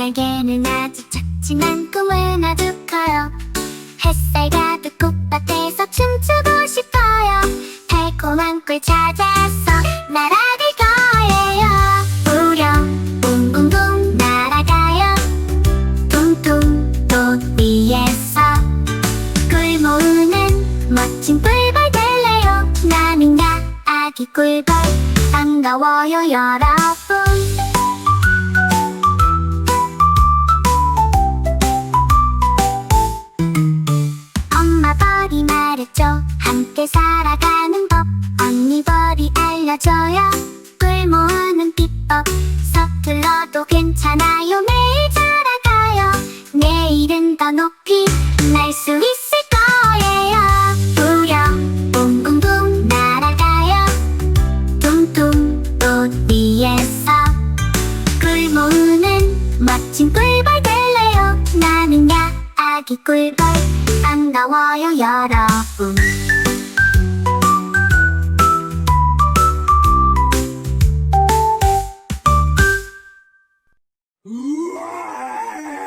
날개는 아주 작지만 꿈은 아주 커요 햇살 가득 꽃밭에서 춤추고 싶어요. 달콤한 꿀 찾아서 날아갈 거예요. 우령 붕붕붕 날아가요. 퉁퉁 꽃 위에서 꿀 모으는 멋진 꿀벌 될래요. 나는가 아기 꿀벌 반가워요 여러분 함께 살아가는 법. 언니 벌이 알려줘요. 꿀 모으는 비법. 서툴러도 괜찮아요. 매일 자라가요. 내일은 더 높이 날 수 있을 거예요. 우령 붕붕붕 날아가요. 퉁퉁 꽃 위에서. 꿀 모으는 멋진 꿀벌 될래요. 나는 야 아기 꿀벌. 반가워요 여러분 う。